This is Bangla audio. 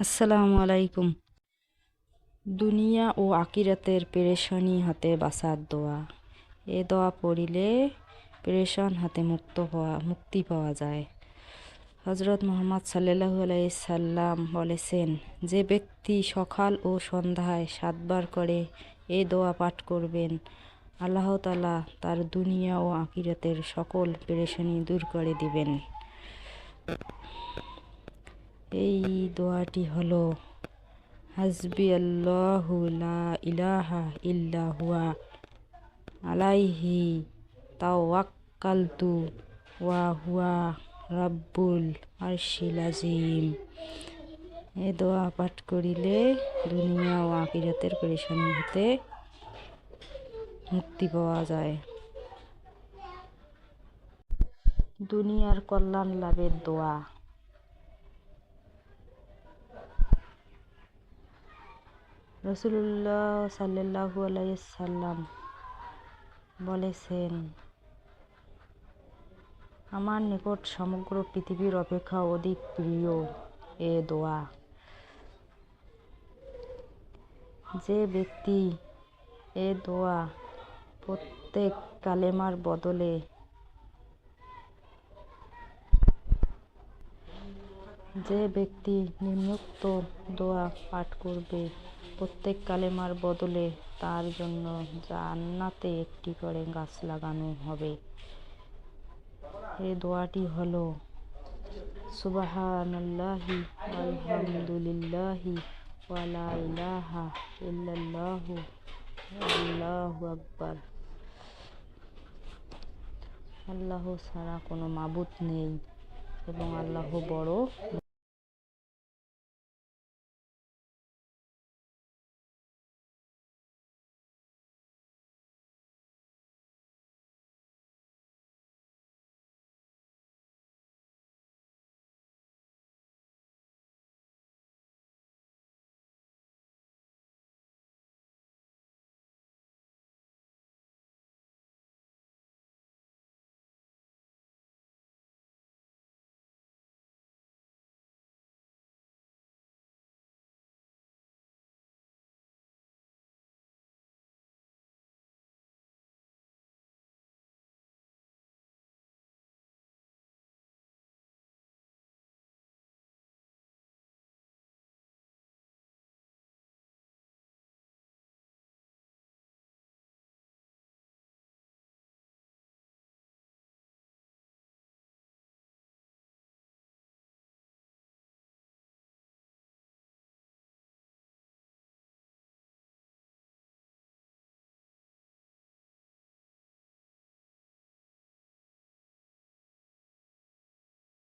আসসালামু আলাইকুম। দুনিয়া ও আকিরাতের পেরেশানি হাতে বাসার দোয়া। এ দোয়া পড়িলে পেরেশান হাতে মুক্ত হওয়া, মুক্তি পাওয়া যায়। হজরত মোহাম্মদ সাল্লাহু সাল্লাম বলেছেন, যে ব্যক্তি সকাল ও সন্ধ্যায় সাতবার করে এ দোয়া পাঠ করবেন, আল্লাহ তালা তার দুনিয়া ও আকিরাতের সকল পেরেশানি দূর করে দিবেন। এই দোয়াটি হলো, হাসবি আল্লাহু লা ইলাহা আলাইহি তাওয়াক্কালতু ওয়া হুয়া রাব্বুল আরশিল আজিম এ দোয়া পাঠ করিলে দুনিয়া ও আখিরাতের পরেশানি হতে মুক্তি পাওয়া যায়। দুনিয়ার কল্যাণ লাভের দোয়া। রসুল্লাহ সাল্লাহু আলাইসাল্লাম বলেছেন, আমার নিকট সমগ্র পৃথিবীর অপেক্ষা অধিক প্রিয় এ দোয়া। যে ব্যক্তি এ দোয়া প্রত্যেক কালেমার বদলে যে ব্যক্তি নিম্নোক্ত দোয়া পাঠ করবে, প্রত্যেক কালেমার বদলে তার জন্য জান্নাতে একটি করে গাছ লাগানো হবে। এই দোয়াটি হলো, সুবাহানাল্লাহি আলহামদুলিল্লাহি ওয়ালা ইল্লাল্লাহু আল্লাহু আল্লাহ ছাড়া কোনো মাবুত নেই এবং আল্লাহ বড়